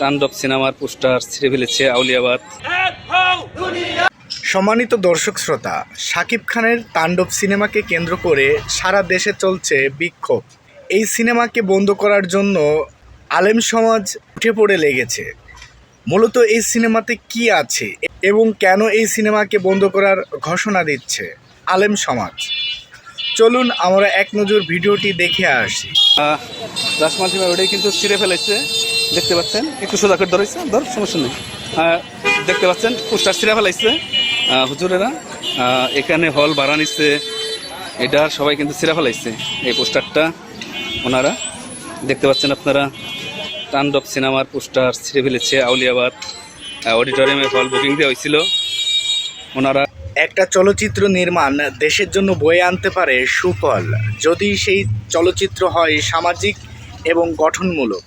তাণ্ডব সিনেমার পোস্টার ছিঁড়ে ফেলেছে আউলিয়াবাদ। সম্মানিত দর্শক শ্রোতা শাকিব খানের তাণ্ডব সিনেমাকে কেন্দ্র করে সারা দেশে চলছে বিক্ষোভ। এই সিনেমাকে বন্ধ করার জন্য আলেম সমাজ উঠে পড়ে লেগেছে। মূলত এই সিনেমাতে কি আছে এবং কেন এই সিনেমাকে বন্ধ করার ঘোষণা দিচ্ছে আলেম সমাজ? চলুন আমরা এক নজর ভিডিওটি দেখে আসি। রাসমাল ভাই ওটাই কিন্তু ছিঁড়ে ফেলেছে। দেখতে পাচ্ছেন? একটু সোজা করে ধরেছে, ধর, সমস্যা নেই। দেখতে পাচ্ছেন? পোস্টার ছিঁড়ে ফেলাইছে। হুজুরেরা এখানে হল ভাড়া নিচ্ছে এটা সবাই কিন্তু ছিঁড়ে ফেলাইছে এই পোস্টারটা, ওনারা। দেখতে পাচ্ছেন আপনারা? তাণ্ডব সিনেমার পোস্টার ছিঁড়ে ফেলেছে, আউলিয়াবাদ। অডিটোরিয়ামে হল বুকিং দেওয়া হয়েছিল। ওনারা একটা চলচ্চিত্র নির্মাণ দেশের জন্য বয়ে আনতে পারে সুফল, যদি সেই চলচ্চিত্র হয় সামাজিক এবং গঠনমূলক।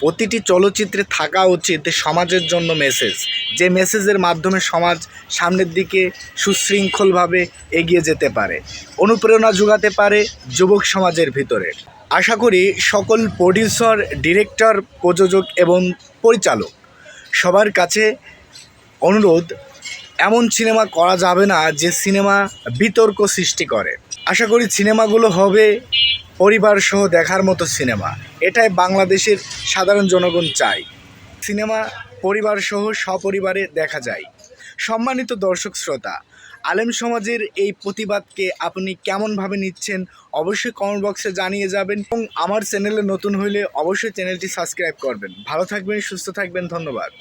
প্রতিটি চলচ্চিত্রে থাকা উচিত সমাজের জন্য মেসেজ যে মেসেজের মাধ্যমে সমাজ সামনের দিকে সুশৃঙ্খলভাবে এগিয়ে যেতে পারে, অনুপ্রেরণা যোগাতে পারে যুবক সমাজের ভিতরে। আশা করি সকল প্রডিউসার ডিরেক্টর প্রযোজক এবং পরিচালক সবার কাছে অনুরোধ এমন সিনেমা করা যাবে না যে সিনেমা বিতর্ক সৃষ্টি করে। আশা করি সিনেমাগুলো হবে পরিবার সহ দেখার মতো সিনেমা। এটাই বাংলাদেশের সাধারণ জনগণ চায়। সিনেমা পরিবার সহ সপরিবারে দেখা যায়। সম্মানিত দর্শক শ্রোতা, আলেম সমাজের এই প্রতিবাদকে আপনি কেমনভাবে নিচ্ছেন অবশ্যই কমেন্ট বক্সে জানিয়ে যাবেন এবং আমার চ্যানেলে নতুন হলে অবশ্যই চ্যানেলটি সাবস্ক্রাইব করবেন। ভালো থাকবেন, সুস্থ থাকবেন, ধন্যবাদ।